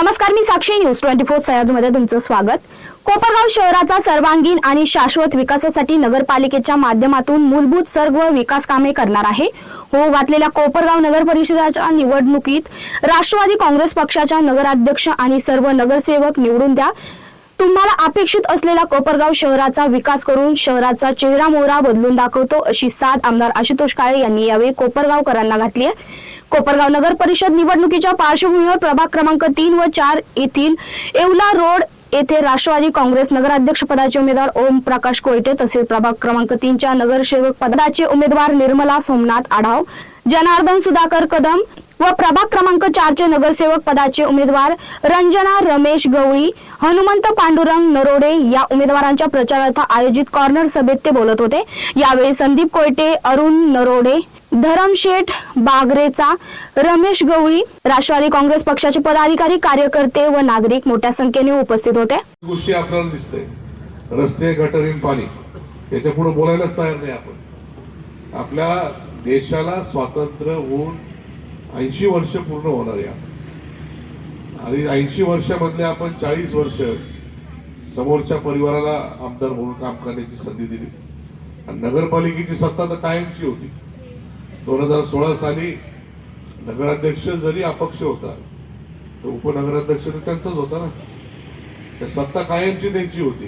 नमस्कार मी Sakshi news twenty four सह्याद्रीमध्ये तुमचं स्वागत. कोपरगाव शहराचा सर्वांगीण आणि शाश्वत विकासासाठी नगरपालिकेच्या माध्यमातून मूलभूत सर्व विकास कामे करणार आहे. हो घातलेल्या कोपरगाव नगर परिषदेच्या निवडणुकीत राष्ट्रवादी काँग्रेस पक्षाच्या नगराध्यक्ष आणि सर्व नगरसेवक निवडून द्या. तुम्हाला अपेक्षित असलेला कोपरगाव शहराचा विकास करून शहराचा चेहरा मोहरा बदलून दाखवतो अशी साथ आमदार आशुतोष काळे यांनी यावेळी कोपरगावकरांना घातली आहे. कोपरगाव नगर परिषद निवडणुकीच्या पार्श्वभूमीवर प्रभाग क्रमांक तीन व चार येथील येवला रोड येथे राष्ट्रवादी काँग्रेस नगराध्यक्ष पदाचे उमेदवार ओम प्रकाश कोयटे तसेच प्रभाग क्रमांक तीनच्या नगरसेवक पदाचे उमेदवार निर्मला सोमनाथ आढाव जनार्दन सुधाकर कदम व प्रभाग क्रमांक चारचे नगरसेवक पदाचे उमेदवार रंजना रमेश गवळी हनुमंत पांडुरंग नरोडे या उमेदवारांच्या प्रचारार्थ आयोजित कॉर्नर सभेत ते बोलत होते. यावेळी संदीप कोयटे अरुण नरोडे धरमशेठ बागरेचा रमेश गवळी राष्ट्रवादी काँग्रेस पक्षाचे पदाधिकारी कार्यकर्ते व नागरिक मोठ्या संख्येने उपस्थित होते. गोष्टी आपल्याला दिसतंय. रस्ते गटरीन पाणी याच्यापुढे बोलायलाच तयार नाही आपण. आपल्या देशाला स्वातंत्र्य होऊन ऐंशी वर्ष पूर्ण होणार आहे आणि ऐंशी वर्षामधले आपण चाळीस वर्ष समोरच्या परिवाराला आमदार म्हणून काम करण्याची संधी दिली. आणि नगरपालिकेची सत्ता तर कायमची होती. दोन हजार सोळा साली नगराध्यक्ष जरी अपक्ष होता तर उपनगराध्यक्ष तर त्यांचाच होता ना. त्या सत्ता कायमची त्यांची होती.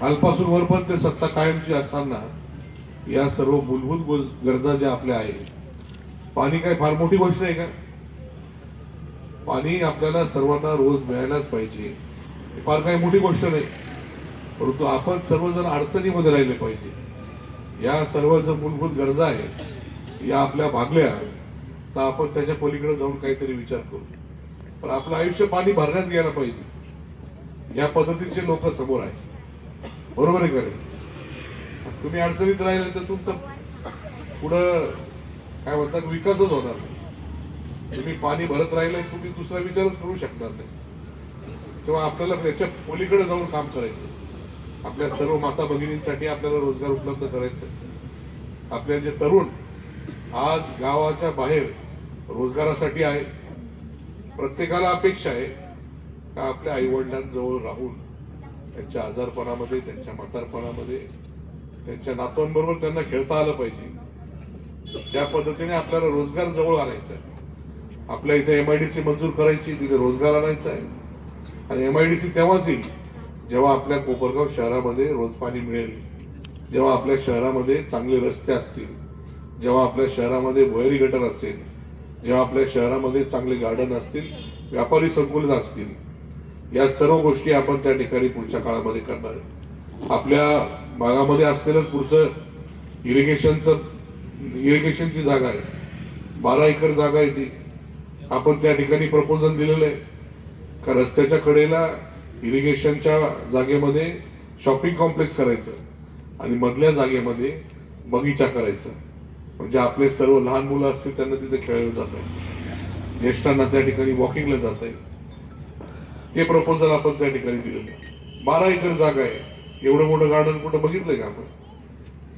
कालपासून वरपर्यंत ते सत्ता कायमची असताना या सर्व मूलभूत गरजा ज्या आपल्या आहेत पाणी काय फार मोठी गोष्ट आहे का? पाणी आपल्याला सर्वांना रोज मिळायलाच पाहिजे. हे फार काही मोठी गोष्ट नाही. परंतु आपण सर्वजण अडचणीमध्ये राहिले पाहिजे. या सर्व ज्या मूलभूत गरजा आहेत या आपल्या भागल्या तर आपण त्याच्या पलीकडे जाऊन काहीतरी विचार करू. पण आपलं आयुष्य पाणी भरण्यात गेलं पाहिजे. या पद्धतीचे लोक समोर आहे बरोबर आहे खरे तुम्ही अडचणीत राहिले तर तुमचं पुढं काय म्हणतात विकासच होणार नाही. तुम्ही पाणी भरत राहिलं तुम्ही दुसरा विचारच करू शकणार नाही. तेव्हा आपल्याला त्याच्या पलीकडे जाऊन काम करायचं. आपल्या सर्व माता भगिनींसाठी आपल्याला रोजगार उपलब्ध करायचं आपले जे तरुण आज गावाच्या बाहेर रोजगारासाठी आहे. प्रत्येकाला अपेक्षा आहे का आपल्या आईवडिलांजवळ राहून त्यांच्या आजारपणामध्ये त्यांच्या म्हातारपणामध्ये त्यांच्या नातवांबरोबर त्यांना खेळता आलं पाहिजे. त्या पद्धतीने आपल्याला रोजगार जवळ आणायचा आहे. आपल्या इथे एम आय डी सी मंजूर करायची तिथे रोजगार आणायचा आहे. आणि एम आय डी तेव्हाच येईल जेव्हा आपल्या कोपरगाव शहरामध्ये रोज पाणी मिळेल. जेव्हा आपल्या शहरामध्ये चांगले रस्ते असतील. जेव्हा आपल्या शहरामध्ये भुयारी गटर असेल जेव्हा आपल्या शहरामध्ये चांगले गार्डन असतील व्यापारी संकुलन असतील या सर्व गोष्टी आपण त्या ठिकाणी पुढच्या काळामध्ये करणार आहे. आपल्या भागामध्ये असलेलं पुढचं इरिगेशनचं इरिगेशनची जागा आहे. बारा एकर जागा आहे ती. आपण त्या ठिकाणी प्रपोजल दिलेलं आहे. का रस्त्याच्या कडेला इरिगेशनच्या जागेमध्ये शॉपिंग कॉम्प्लेक्स करायचं आणि मधल्या जागेमध्ये बगीचा करायचा. म्हणजे आपले सर्व लहान मुलं असतील त्यांना तिथे खेळलं जात आहे ज्येष्ठांना त्या ठिकाणी वॉकिंगला जात आहे ते प्रपोजल आपण त्या ठिकाणी दिलेलं बारा एकर जागा आहे. एवढं मोठं गार्डन कुठं बघितलंय का आपण?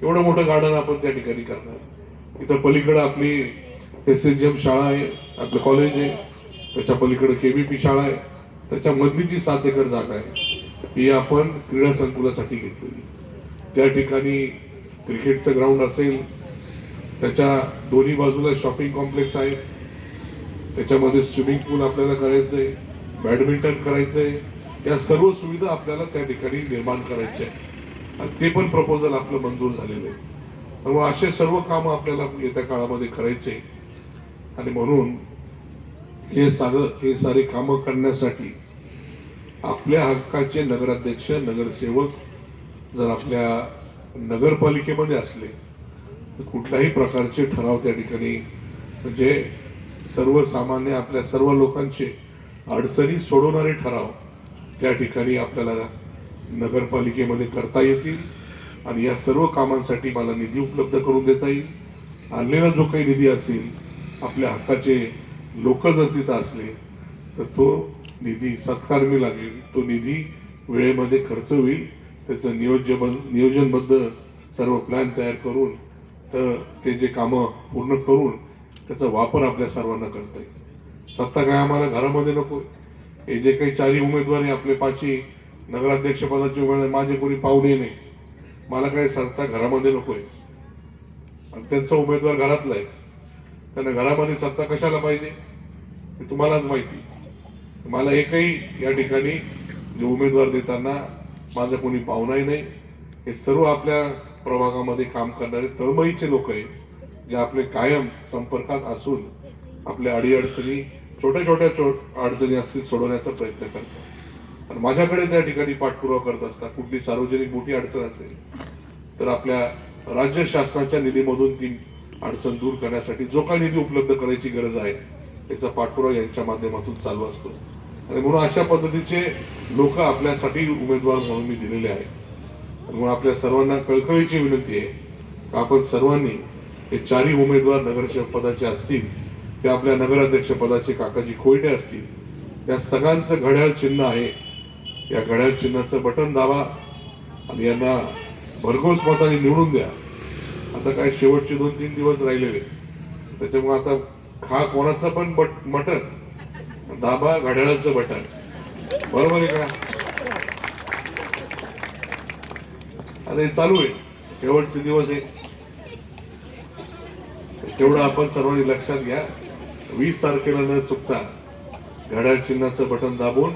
एवढं मोठं गार्डन आपण त्या ठिकाणी करणार. इथं पलीकडं आपली एस एस एम शाळा आहे आपलं कॉलेज आहे. त्याच्या पलीकडे केबीपी शाळा आहे. त्याच्या मधली जी सात एकर जागा आहे ही आपण क्रीडा संकुलासाठी घेतलेली त्या ठिकाणी क्रिकेटचं ग्राउंड असेल त्याच्या दोन्ही बाजूला शॉपिंग कॉम्प्लेक्स आहे. त्याच्यामध्ये स्विमिंग पूल आपल्याला करायचंय बॅडमिंटन करायचंय. या सर्व सुविधा आपल्याला त्या ठिकाणी निर्माण करायच्या आहे. आणि ते पण प्रपोजल आपलं मंजूर झालेलं आहे. त्यामुळे असे सर्व कामं आपल्याला येत्या काळामध्ये करायचे. आणि म्हणून हे सारं हे सारे कामं करण्यासाठी आपल्या हक्काचे नगराध्यक्ष नगरसेवक जर आपल्या नगरपालिकेमध्ये असले कुठल्याही प्रकारचे ठराव त्या ठिकाणी म्हणजे सर्वसामान्य आपल्या सर्व लोकांचे अडचणी सोडवणारे ठराव त्या ठिकाणी आपल्याला नगरपालिकेमध्ये करता येतील आणि या सर्व कामांसाठी मला निधी उपलब्ध करून देता येईल. आणलेला जो काही निधी असेल आपल्या हक्काचे लोक जर तिथं असले तर तो निधी सत्कारमी लागेल. तो निधी वेळेमध्ये खर्च होईल. त्याचं नियोजन नियोजनबद्ध सर्व प्लॅन तयार करून तर ते जे कामं पूर्ण करून त्याचा वापर आपल्या सर्वांना करता येईल. सत्ता काय आम्हाला घरामध्ये नको हे जे काही चारही उमेदवारी आपले पाचही नगराध्यक्षपदाचे उमेदवार माझे कोणी पाहुणे नाही. मला काही सत्ता घरामध्ये नको आहे. आणि त्यांचा उमेदवार घरातला आहे. त्यांना घरामध्ये सत्ता कशाला पाहिजे हे तुम्हालाच माहिती मला एकही या ठिकाणी जे उमेदवार देताना माझा कोणी पाहुणाही नाही. हे सर्व आपल्या प्रभागामध्ये काम करणारे तळमळीचे लोक आहेत जे आपले कायम संपर्कात असून आपल्या अडीअडचणी छोट्या छोट्या अडचणी असतील सोडवण्याचा प्रयत्न करतात. आणि माझ्याकडे त्या ठिकाणी पाठपुरावा करत असतात. कुठली सार्वजनिक मोठी अडचण असेल तर आपल्या राज्य शासनाच्या निधीमधून ती अडचण दूर करण्यासाठी जो काही निधी उपलब्ध करायची गरज आहे त्याचा पाठपुरावा यांच्या माध्यमातून चालू असतो. आणि म्हणून अशा पद्धतीचे लोक आपल्यासाठी उमेदवार म्हणून मी दिलेले आहेत. म्हणून आपल्या सर्वांना कळकळीची विनंती आहे की आपण सर्वांनी हे चारही उमेदवार नगरसेवक पदाचे असतील ते आपल्या नगराध्यक्ष पदाचे काकाजी खोयटे असतील या सगळ्यांचं घड्याळ चिन्ह आहे. या घड्याळ चिन्हाचं बटन दाबा आणि यांना भरघोस मताने निवडून द्या. आता काय शेवटचे दोन तीन दिवस राहिलेले. त्याच्यामुळे आता खा कोणाचं पण बट मटन. दाबा घड्याळाचं बटन. बरोबर आहे का? आता हे चालू आहे. शेवटचे दिवस आहे. तेवढं आपण सर्वांनी लक्षात घ्या. वीस तारखेला न चुकता घड्याळ चिन्हाचं बटन दाबून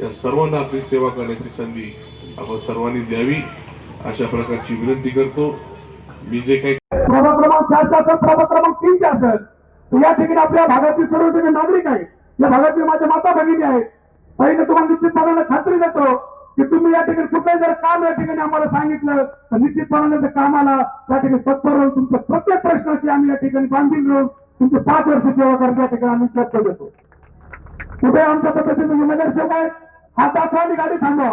या सर्वांना आपली सेवा करण्याची संधी आपण सर्वांनी द्यावी. अशा प्रकारची विनंती करतो. मी जे काही प्रभाग क्रमांक चारचा असेल प्रभाग क्रमांक तीनचा असेल या ठिकाणी आपल्या भागातील सर्व नागरिक आहेत. या भागातील माझ्या माता भगिनी आहेत. पहिले तुम्हाला निश्चितपणाने खात्री देतो की तुम्ही या ठिकाणी कुठलंही जर काम या ठिकाणी आम्हाला सांगितलं तर निश्चितपणाने त्या कामाला त्या ठिकाणी तत्पर राहून तुमच्या प्रत्येक प्रश्नाची आम्ही या ठिकाणी बांधील राहून तुमचे पाच वर्ष सेवा करण्याच्या ठिकाणी आम्ही चर्चा देतो कुठे आमच्या पद्धतीने नगरसेवक आहेत? हा दाखवा आणि गाडी थांबवा.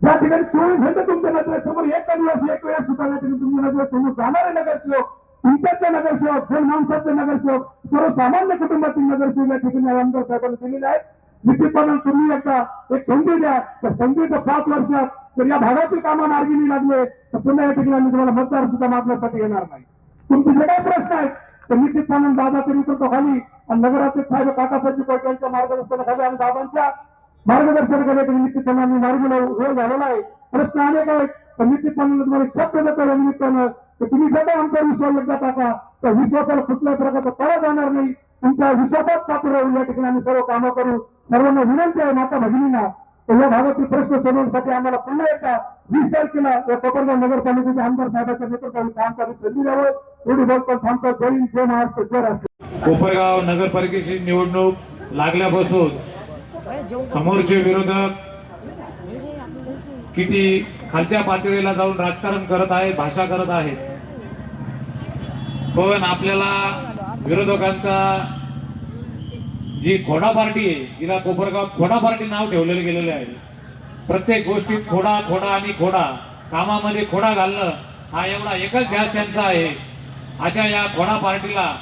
ज्या ठिकाणी चोवीस घंटे तुमच्या नजरेसमोर एक दिवस एक वेळा सुद्धा या ठिकाणी तुमच्या नजरेसमोर जाणारे नगरसेवक तुमच्यातले नगरसेवक जन माणसातले नगरसेवक सर्वसामान्य कुटुंबातील नगरसेवक या ठिकाणी आमदार साहेबांनी दिलेले आहेत. निश्चितपणे तुम्ही एकदा एक संधी द्या. त्या संधीचं पाच वर्षात तर या भागातील कामं मार्गी नाही लागले तर पुन्हा या ठिकाणी आम्ही तुम्हाला मतदार सुद्धा मागण्यासाठी येणार नाही. तुमचे जे काही प्रश्न आहेत तर निश्चितपणे दादा तरी करतो खाली. आणि नगराध्यक्ष साहेब काकासाहेब कोट यांच्या मार्गदर्शनाखाली आणि दादांच्या मार्गदर्शनाखाली तुम्ही निश्चितपणे आम्ही मार्ग वेळ झालेला आहे. प्रश्न अनेक आहेत तर निश्चितपणे तुम्हाला शब्द देतो या निमित्तानं तर तुम्ही जे आमचा विश्वास एकदा टाका तर विश्वासाला कुठल्याही प्रकारचा तडा जाणार नाही. तुमच्या विश्वासात पात्र राहून या ठिकाणी आम्ही सर्व कामं करू. सर्वांना विनंती आहे माता भगिनींना या भागातील प्रश्न सोडवण्यासाठी आम्हाला पुन्हा एकदा वीस तारखेला या कोपरगाव नगरपालिकेच्या आमदार साहेबांच्या नेतृत्वाने काम करण्याची संधी द्यावं. एवढी बोलतो थांबतो. जय जय महाराष्ट्र जय राष्ट्र. कोपरगाव नगरपालिकेची निवडणूक लागल्यापासून समोरचे विरोधक किती खालच्या पातळीला जाऊन राजकारण करत आहेत भाषा करत आहेत. पण आपल्याला विरोधकांचा जी खोडा पार्टी आहे जिला कोपरगाव खोडा पार्टी नाव ठेवलेलं गेलेलं आहे. प्रत्येक गोष्टीत खोडा खोडा आणि खोडा. कामामध्ये खोडा घालणं हा एवढा एकच ध्यास त्यांचा आहे. अशा या खोडा पार्टीला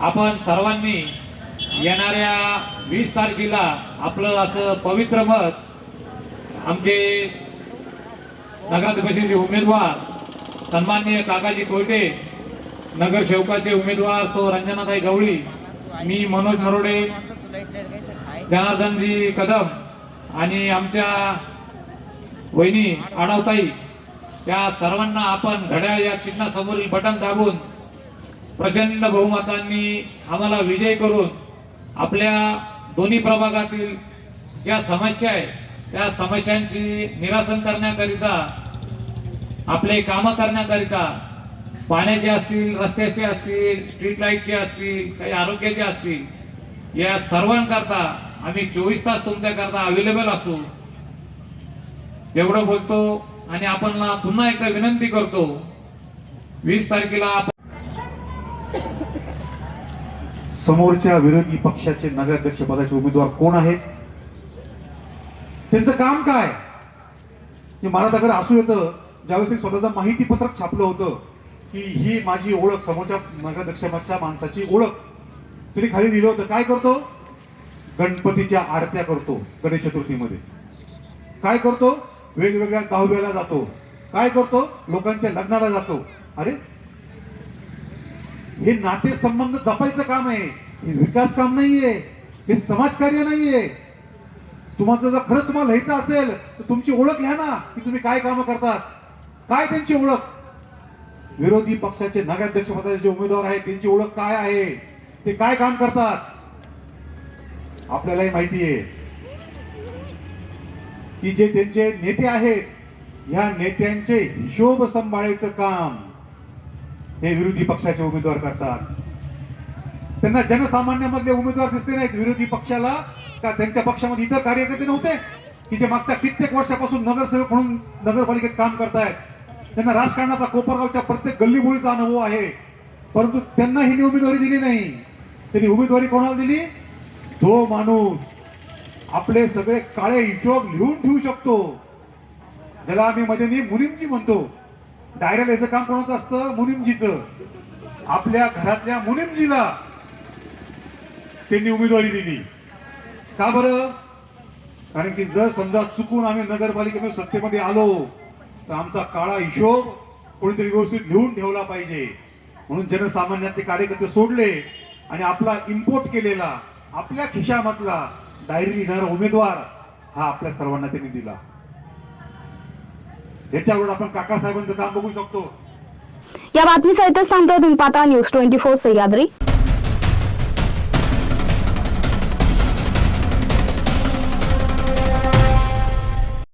आपण सर्वांनी येणाऱ्या वीस तारखेला आपलं असं पवित्र मत आमचे नगराध्यक्षाचे उमेदवार सन्माननीय काकाजी कोयटे नगरसेवकाचे उमेदवार सो रंजनाताई गवळी मी मनोज नरोडे जनार्दनजी कदम आणि आमच्या वहिनी आडावताई त्या सर्वांना आपण घड्याळ या चिन्हासमोरील बटन दाबून प्रचंड बहुमतांनी आम्हाला विजय करून आपल्या दोन्ही प्रभागातील ज्या समस्या आहेत त्या समस्यांची निरासन करण्याकरिता आपले कामं करण्याकरिता पाण्याचे असतील रस्त्याचे असतील स्ट्रीट लाईटचे असतील काही आरोग्याचे असतील या सर्वांकरता आम्ही चोवीस तास तुमच्याकरता अवेलेबल असू. एवढं बोलतो आणि आपण पुन्हा एकदा विनंती करतो वीस तारखेला आपण समोरच्या विरोधी पक्षाचे नगराध्यक्ष पदाचे उमेदवार कोण आहेत? त्यांचं काम काय? मला तर असू येतं. ज्यावेळेस स्वतःचं माहिती पत्रक छापलं होतं की ही माझी ओळख समोरच्या नगराध्यक्षाच्या माणसाची ओळख. तिने खाली लिहिलं होतं काय करतो? गणपतीच्या आरत्या करतो गणेश चतुर्थीमध्ये. काय करतो? वेगवेगळ्या दहाव्याला जातो. काय करतो? लोकांच्या लग्नाला जातो. अरे हे नाते संबंध जपायचं काम आहे. हे विकास काम नाहीये. हे समाजकार्य नाहीये. तुम्हाला जर खरंच तुम्हाला लिहायचं असेल तर तुमची ओळख लिहा ना की तुम्ही काय कामं करतात. काय त्यांची ओळख? विरोधी पक्षाचे नगराध्यक्ष पदाचे जे उमेदवार आहेत त्यांची ओळख काय आहे? ते काय काम करतात? आपल्यालाही माहिती आहे की जे त्यांचे नेते आहेत ह्या नेत्यांचे हिशोब सांभाळायचं काम हे विरोधी पक्षाचे उमेदवार करतात. त्यांना जनसामान्यामधले उमेदवार दिसले नाहीत विरोधी पक्षाला का त्यांच्या पक्षामध्ये इतर कार्यकर्ते नव्हते? की जे मागच्या कित्येक वर्षापासून नगरसेवक म्हणून नगरपालिकेत काम करतायत. त्यांना राजकारणाचा कोपरगावच्या प्रत्येक गल्लीबोळीचा अनुभव आहे. परंतु त्यांना ही उमेदवारी दिली नाही. त्यांनी उमेदवारी कोणाला दिली? जो माणूस आपले सगळे काळे हिशोब लिहून ठेवू शकतो. ज्याला आम्ही मध्ये मी म्हणतो. डायरेक्ट याचं काम कोणाचं असतं? मुनिमजीचं. आपल्या घरातल्या मुनिमजीला त्यांनी उमेदवारी दिली. का बरं? कारण की जर समजा चुकून आम्ही नगरपालिकेमध्ये सत्तेमध्ये आलो तर आमचा काळा हिशोब कोणीतरी व्यवस्थित लिहून ठेवला पाहिजे. म्हणून जनसामान्यातले कार्यकर्ते सोडले आणि आपला इम्पोर्ट केलेला आपल्या खिशामधला डायरी लिहिणारा उमेदवार हा आपल्या सर्वांना त्यांनी दिला. याच्यावर आपण काकासाहेबांचं काम बघू शकतो. या बातमीसहितच सांगतो तुम्ही पाहता न्यूज ट्वेंटी फोर सह्याद्री